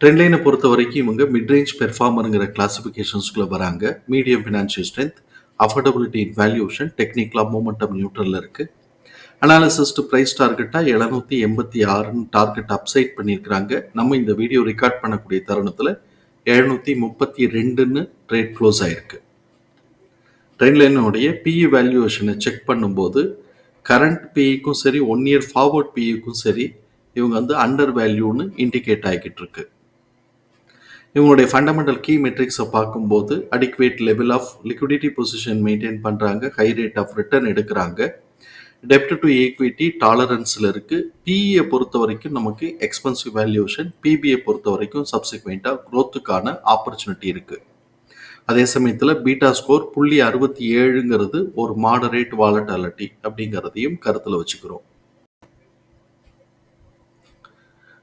Trend லைனை பொறுத்த வரைக்கும் இவங்க மிட்ரேஞ்ச் பெர்ஃபார்மருங்கிற கிளாசிஃபிகேஷன்ஸ்குள்ளே வராங்க. Medium financial strength affordability in valuation டெக்னிக்கலாக மூமெண்டம் நியூட்ரலில் இருக்குது அனாலிசிஸ்ட் ப்ரைஸ் டார்கெட்டாக எழுநூற்றி எண்பத்தி ஆறுன்னு டார்கெட் அப்சைட் பண்ணியிருக்கிறாங்க. நம்ம இந்த வீடியோ ரெக்கார்ட் பண்ணக்கூடிய தருணத்தில் எழுநூற்றி முப்பத்தி ரெண்டுன்னு ட்ரேட் க்ளோஸ் ஆயிருக்கு. ட்ரெண்ட் லைனுடைய பிஇ வேல்யூவேஷனை செக் பண்ணும்போது கரண்ட் பிஇக்கும் சரி ஒன் இயர் ஃபார்வர்ட் பிஇக்கும் சரி இவங்க வந்து அண்டர் வேல்யூன்னு இண்டிகேட் ஆகிக்கிட்டு இருக்குது இவங்களுடைய ஃபண்டமெண்டல் கீ மெட்ரிக்ஸை பார்க்கும்போது adequate level of liquidity position maintain பண்ணுறாங்க ஹை ரேட் ஆஃப் ரிட்டர்ன் எடுக்கிறாங்க. டெப்ட் டு ஈக்விட்டி டாலரன்ஸில் இருக்குது பிஇயை பொறுத்த வரைக்கும் நமக்கு எக்ஸ்பென்சிவ் வேல்யூஷன் பிபிஐ பொறுத்த வரைக்கும் சப்சிக்வெண்ட்டாக க்ரோத்துக்கான ஆப்பர்ச்சுனிட்டி இருக்குது அதே சமயத்தில் பீட்டா ஸ்கோர் புள்ளி அறுபத்தி ஏழுங்கிறது ஒரு மாடரேட் வாலட்டாலிட்டி அப்படிங்கிறதையும் கருத்தில் வச்சுக்கிறோம்.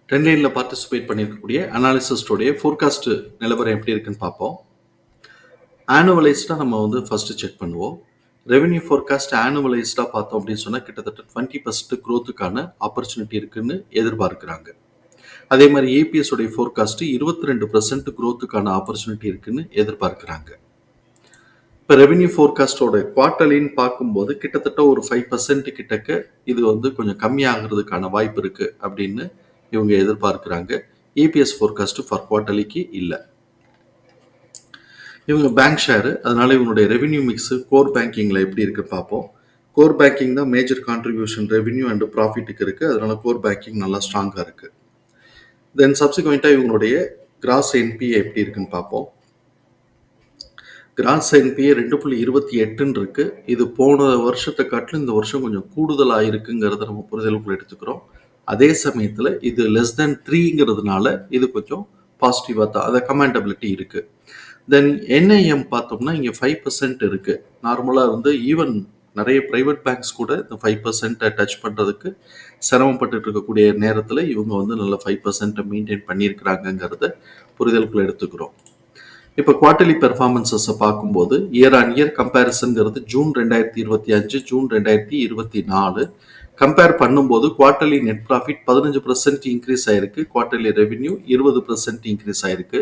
ட்ரெண்ட் லைனில் பார்ட்டிசிபேட் பண்ணியிருக்கக்கூடிய அனாலிசிஸ்டோடைய ஃபோர்காஸ்ட் நிலவரம் எப்படி இருக்குன்னு பார்ப்போம். ஆனுவலைஸ்டாக நம்ம வந்து ஃபஸ்ட்டு செக் பண்ணுவோம். ரெவென்யூ ஃபோர்காஸ்ட் ஆனுவலைஸ்டாக பார்த்தோம் அப்படின்னு சொன்னால் கிட்டத்தட்ட டுவெண்ட்டி பர்சன்ட் க்ரோத்துக்கான ஆப்பர்ச்சுனிட்டி இருக்குன்னு எதிர்பார்க்குறாங்க. அதே மாதிரி ஏபிஎஸ் உடைய ஃபோர்காஸ்ட் இருபத்தி ரெண்டு பர்சன்ட் க்ரோத்துக்கான ஆப்பர்ச்சுனிட்டி இருக்குன்னு எதிர்பார்க்குறாங்க. இப்போ ரெவென்யூ ஃபோர்காஸ்டோட குவார்டர்லின்னு பார்க்கும்போது கிட்டத்தட்ட ஒரு ஃபைவ் பர்சன்ட் கிட்டக்க இது வந்து கொஞ்சம் கம்மியாகிறதுக்கான வாய்ப்பு இருக்குது அப்படின்னு இவங்க எதிர்பார்க்குறாங்க. இபிஎஸ் ஃபோர்காஸ்ட் ஃபார் குவார்டர்லிக்கு இல்லை. இவங்க பேங்க் ஷேரு அதனால இவங்களுடைய ரெவென்யூ மிக்ஸு கோர் பேங்கிங்கில் எப்படி இருக்குன்னு பார்ப்போம் கோர் பேங்கிங் தான் மேஜர் கான்ட்ரிபியூஷன் ரெவென்யூ அண்ட் ப்ராஃபிட்டுக்கு இருக்குது அதனால கோர் பேங்கிங் நல்லா ஸ்ட்ராங்காக இருக்குது தென் சப்சிக்வெண்ட்டாக இவங்களுடைய கிராஸ் என்பிஏ எப்படி இருக்குன்னு பார்ப்போம் கிராஸ் என்பிஏ ரெண்டு புள்ளி இருபத்தி எட்டுன்னு இருக்குது இது போன வருஷத்தை காட்டிலும் இந்த வருஷம் கொஞ்சம் கூடுதலாக இருக்குங்கிறத நம்ம புரிதலுக்குள்ள எடுத்துக்கிறோம். அதே சமயத்தில் இது லெஸ் தென் த்ரீங்கிறதுனால இது கொஞ்சம் பாசிட்டிவாக தான் அதை கமெண்டபிலிட்டி இருக்குது தென் என்ஐஎம் பார்த்தோம்னா இங்கே ஃபைவ் பர்சன்ட் இருக்குது நார்மலாக வந்து ஈவன் நிறைய ப்ரைவேட் பேங்க்ஸ் கூட இந்த ஃபைவ் பர்சன்ட்டை டச் பண்ணுறதுக்கு சிரமப்பட்டு இருக்கக்கூடிய நேரத்தில் இவங்க வந்து நல்ல ஃபைவ் பர்சன்ட்டை மெயின்டைன் பண்ணியிருக்கிறாங்கங்கிறத புரிதலுக்குள்ள எடுத்துக்கிறோம். இப்போ குவார்டர்லி பெர்ஃபார்மன்ஸஸை பார்க்கும்போது இயர் ஆன் இயர் கம்பேரிசன்கிறது ஜூன் ரெண்டாயிரத்தி இருபத்தி அஞ்சு ஜூன் ரெண்டாயிரத்தி இருபத்தி நாலு கம்பேர் பண்ணும்போது குவார்டர்லி நெட் ப்ராஃபிட் பதினஞ்சு பர்சன்ட் இன்க்ரீஸ் ஆயிருக்கு. குவார்டர்லி ரெவென்யூ இருபது பர்சன்ட் இன்க்ரீஸ் ஆயிருக்கு.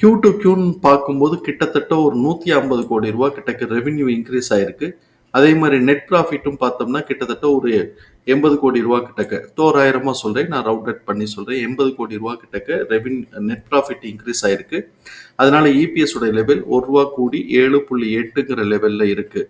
கியூ டு கியூன்னு பார்க்கும்போது கிட்டத்தட்ட ஒரு நூற்றி ஐம்பது கோடி ரூபா கிட்டக்க ரெவென்யூ இன்க்ரீஸ் ஆயிருக்கு. அதே மாதிரி நெட் ப்ராஃபிட்டும் பார்த்தோம்னா கிட்டத்தட்ட ஒரு எண்பது கோடி ரூபா கிட்டக்க. தோராயிரமாக சொல்கிறேன் நான் ரவுண்டட் பண்ணி சொல்கிறேன் எண்பது கோடி ரூபா கிட்டக்க ரெவென்யூ நெட் ப்ராஃபிட் இன்க்ரீஸ் ஆயிருக்கு. அதனால இபிஎஸ் உடைய லெவல் ஒரு ரூபா கூடி ஏழு புள்ளி எட்டுங்கிற லெவலில் இருக்குது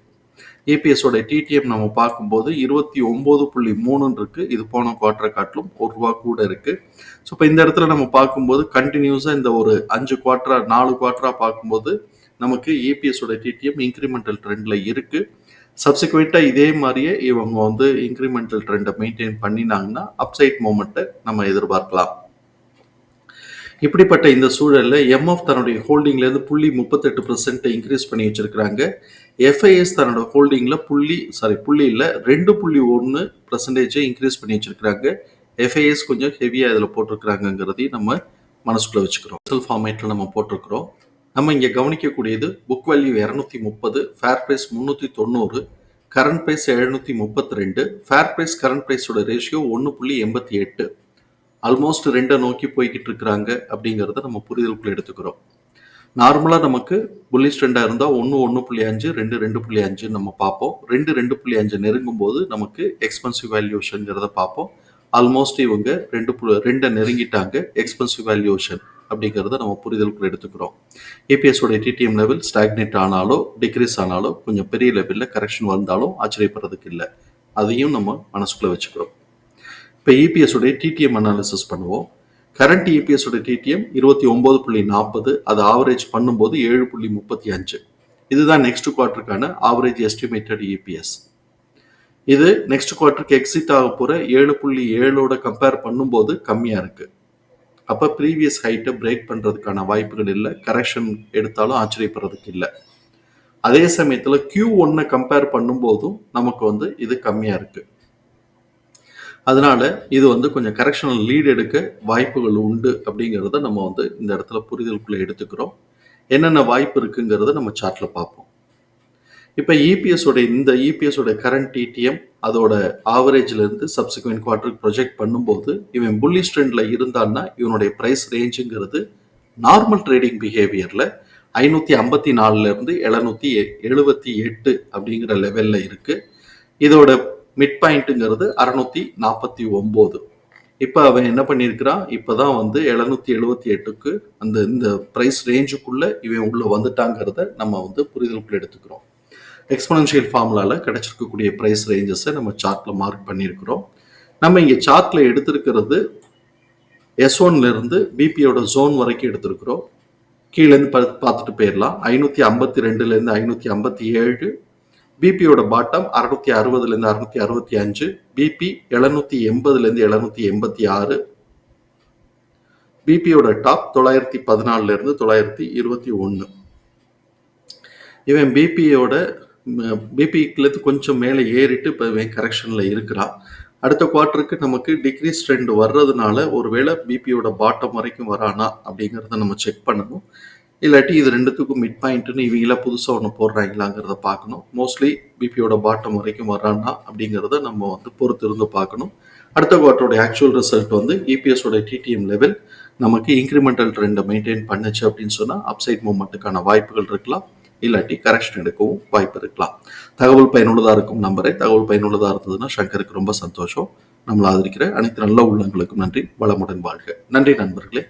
ஏபிஎஸோட டிடிஎம் நம்ம பார்க்கும்போது இருபத்தி ஒம்பது புள்ளி மூணுன்னு இருக்குது இது போன குவார்ட்டரை காட்டிலும் ஒரு ரூபா கூட இருக்குது ஸோ இப்போ இந்த இடத்துல நம்ம பார்க்கும்போது கண்டினியூஸாக இந்த ஒரு அஞ்சு குவார்ட்டரா நாலு குவார்ட்டரா பார்க்கும்போது நமக்கு ஏபிஎஸோட டிடிஎம் இன்க்ரிமெண்டல் ட்ரெண்டில் இருக்குது சப்சிக்வெண்ட்டாக இதே மாதிரியே இவங்க வந்து இன்க்ரிமெண்டல் ட்ரெண்டை மெயின்டைன் பண்ணினாங்கன்னா அப்சைட் மூமெண்ட்டை நம்ம எதிர்பார்க்கலாம். இப்படிப்பட்ட இந்த சூழலில் எம்எஃப் தன்னுடைய ஹோல்டிங்லேருந்து புள்ளி முப்பத்தெட்டு பர்சன்ட் இன்க்ரீஸ் பண்ணி வச்சிருக்கிறாங்க. எஃப்ஐஎஸ் தன்னோட ஹோல்டிங்கில் புள்ளி சாரி புள்ளி இல்லை ரெண்டு புள்ளி ஒன்று பர்சன்டேஜை இன்க்ரீஸ் பண்ணி வச்சுருக்கிறாங்க. எஃப்ஐஎஸ் கொஞ்சம் ஹெவியாக இதில் போட்டிருக்கிறாங்கிறதையும் நம்ம மனசுக்குள்ளே வச்சுக்கிறோம். செல் ஃபார்மேட்டில் நம்ம போட்டிருக்கிறோம். நம்ம இங்கே கவனிக்கக்கூடியது புக் வேல்யூ இரநூத்தி முப்பது ஃபேர் ப்ரைஸ் முந்நூற்றி தொண்ணூறு கரண்ட் ப்ரைஸ் எழுநூற்றி முப்பத்தி ரெண்டு ஃபேர் ப்ரைஸ் கரண்ட் ப்ரைஸோட ரேஷியோ ஒன்று புள்ளி எண்பத்தி எட்டு. ஆல்மோஸ்ட் ரெண்டை நோக்கி போய்கிட்டு இருக்கிறாங்க அப்படிங்கிறத நம்ம புரிதலுக்குள்ள எடுத்துக்கிறோம். நார்மலாக நமக்கு புல்லிஷ் ட்ரெண்டாக இருந்தால் ஒன்று ஒன்று புள்ளி அஞ்சு ரெண்டு ரெண்டு புள்ளி அஞ்சு நம்ம பார்ப்போம். ரெண்டு ரெண்டு புள்ளி அஞ்சு நெருங்கும் போது நமக்கு எக்ஸ்பென்சிவ் வேல்யூஷனுங்கிறத பார்ப்போம். ஆல்மோஸ்ட் இவங்க ரெண்டு புள்ளி ரெண்டை நெருங்கிட்டாங்க எக்ஸ்பென்சிவ் வேல்யூஷன் அப்படிங்கிறத நம்ம புரிதலுக்குள் எடுத்துக்கிறோம். ஏபிஎஸோட டிடிஎம் லெவல் ஸ்டாக்னேட் ஆனாலோ டிக்ரீஸ் ஆனாலோ கொஞ்சம் பெரிய லெவலில் கரெக்ஷன் வந்தாலும் ஆச்சரியப்படுறதுக்கு இல்லை. அதையும் நம்ம மனசுக்குள்ளே வச்சுக்கிறோம். இப்போ இபிஎஸோடைய டிடிஎம் அனாலிசிஸ் பண்ணுவோம். கரண்ட் இபிஎஸோட டிடிஎம் இருபத்தி ஒம்பது புள்ளி நாற்பது அது ஆவரேஜ் பண்ணும்போது ஏழு புள்ளி முப்பத்தி அஞ்சு. இதுதான் நெக்ஸ்ட் குவார்ட்டருக்கான ஆவரேஜ் எஸ்டிமேட்டட் இபிஎஸ் இது நெக்ஸ்ட் குவார்ட்டருக்கு எக்ஸிட் ஆக போகிற ஏழு புள்ளி ஏழோட கம்பேர் பண்ணும்போது கம்மியாக இருக்குது அப்போ ப்ரீவியஸ் ஹைட்டை பிரேக் பண்ணுறதுக்கான வாய்ப்புகள் இல்லை கரெக்ஷன் எடுத்தாலும் ஆச்சரியப்படுறதுக்கு இல்லை. அதே சமயத்தில் கியூ ஒன்னை கம்பேர் பண்ணும்போதும் நமக்கு வந்து இது கம்மியாக இருக்குது அதனால இது வந்து கொஞ்சம் கரெக்ஷனல் லீடு எடுக்க வாய்ப்புகள் உண்டு அப்படிங்கிறத நம்ம வந்து இந்த இடத்துல புரிதலுக்குள்ளே எடுத்துக்கிறோம். என்னென்ன வாய்ப்பு இருக்குங்கிறத நம்ம சார்ட்டில் பார்ப்போம். இப்போ இபிஎஸ் இந்த இபிஎஸ் கரண்ட் டிடிஎம் அதோட ஆவரேஜ்லேருந்து சப்சிக்வெண்ட் குவார்டருக்கு ப்ரொஜெக்ட் பண்ணும்போது இவன் புள்ளி ஸ்ட்ரெண்டில் இருந்தான்னா இவனுடைய ப்ரைஸ் ரேஞ்சுங்கிறது நார்மல் ட்ரேடிங் பிஹேவியரில் ஐநூற்றி ஐம்பத்தி நாலுலேருந்து எழுநூற்றி எழுபத்தி எட்டு அப்படிங்கிற லெவலில் இருக்குது இதோட மிட் பாயிண்ட்டுங்கிறது அறுநூத்தி நாற்பத்தி ஒம்பது. இப்போ அவன் என்ன பண்ணியிருக்கிறான்? இப்போ தான் வந்து எழுநூத்தி எழுபத்தி எட்டுக்கு அந்த இந்த ப்ரைஸ் ரேஞ்சுக்குள்ள இவன் உள்ள வந்துட்டாங்கிறத நம்ம வந்து புரிதலுக்குள்ள எடுத்துக்கிறோம். எக்ஸ்பனன்ஷியல் ஃபார்முலாவில் கிடைச்சிருக்கக்கூடிய ப்ரைஸ் ரேஞ்சஸை நம்ம சார்ட்டில் மார்க் பண்ணியிருக்கிறோம். நம்ம இங்கே சார்ட்டில் எடுத்திருக்கிறது எஸ் ஒன்லேருந்து பிபியோட ஜோன் வரைக்கும் எடுத்திருக்கிறோம். கீழேருந்து பார்த்துட்டு போயிடலாம் ஐநூற்றி ஐம்பத்தி ரெண்டுலேருந்து ஐநூற்றி ஐம்பத்தி ஏழு பிபியோட பாட்டம் அறுநூத்தி அறுபதுலேருந்து அறுநூத்தி அறுபத்தி அஞ்சு பிபி எழுநூத்தி எண்பதுலேருந்து எழுநூத்தி எண்பத்தி ஆறு பிபியோட டாப் தொள்ளாயிரத்தி பதினாலுலேருந்து தொள்ளாயிரத்தி இருபத்தி ஒன்று. இவன் பிபியோட பிபிக்குலேருந்து கொஞ்சம் மேலே ஏறிட்டு இப்போ இவன் கரெக்ஷனில் இருக்கிறான். அடுத்த குவார்ட்டருக்கு நமக்கு டிக்ரீஸ் ட்ரெண்ட் வர்றதுனால ஒருவேளை பிபியோட பாட்டம் வரைக்கும் வரானா அப்படிங்கிறத நம்ம செக் பண்ணணும். இல்லாட்டி இது ரெண்டுத்துக்கும் மிட் பாயிண்ட்னு இவங்கள புதுசாக ஒன்று போடுறாங்களாங்கிறத பார்க்கணும். மோஸ்ட்லி பிபியோட பாட்டம் வரைக்கும் வரானா அப்படிங்கிறத நம்ம வந்து பொறுத்து இருந்து பார்க்கணும். அடுத்த குவார்ட்டரோட ஆக்சுவல் ரிசல்ட் வந்து இபிஎஸோட டிடிஎம் லெவல் நமக்கு இன்க்ரிமெண்டல் ட்ரெண்டை மெயின்டைன் பண்ணுச்சு அப்படின்னு சொன்னால் அப்சைட் மூமெண்ட்டுக்கான வாய்ப்புகள் இருக்கலாம். இல்லாட்டி கரெக்ஷன் எடுக்கவும் வாய்ப்பு இருக்கலாம். தகவல் பயனுள்ளதாக இருக்கும் நம்பரை தகவல் பயனுள்ளதாக இருந்ததுன்னா சங்கருக்கு ரொம்ப சந்தோஷம். நம்மளை ஆதரிக்கிற அனைத்து நல்ல உள்ளங்களுக்கும் நன்றி. வளமுடன் வாழ்க. நன்றி நண்பர்களே.